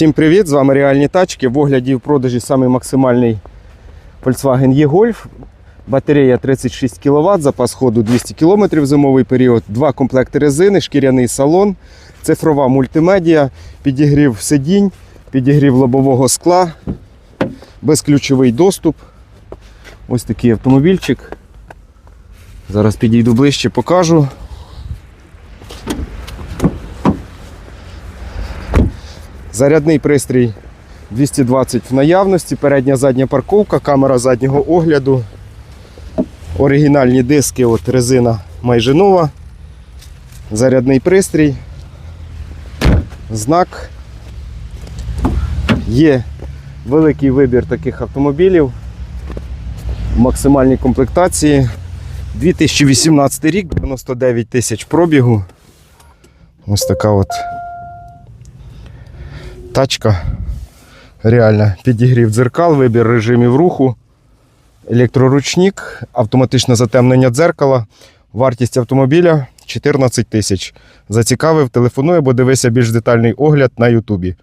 Всім привіт! З вами Реальні тачки. В огляді в продажі самий максимальний Volkswagen E-Golf. Батарея 36 кВт, запас ходу 200 км зимовий період, два комплекти резини, шкіряний салон, цифрова мультимедіа, підігрів сидінь, підігрів лобового скла, безключовий доступ. Ось такий автомобільчик. Зараз підійду ближче, покажу. Зарядний пристрій 220 в наявності, передня задня парковка, камера заднього огляду. Оригінальні диски, от резина майже нова. Зарядний пристрій. Знак. Є великий вибір таких автомобілів. В максимальній комплектації. 2018 рік, 99 тисяч пробігу. Ось така от тачка. Реально підігрів дзеркал, вибір режимів руху, електроручник, автоматичне затемнення дзеркала. Вартість автомобіля 14 тисяч. Зацікавив, телефонуй або дивися більш детальний огляд на Ютубі.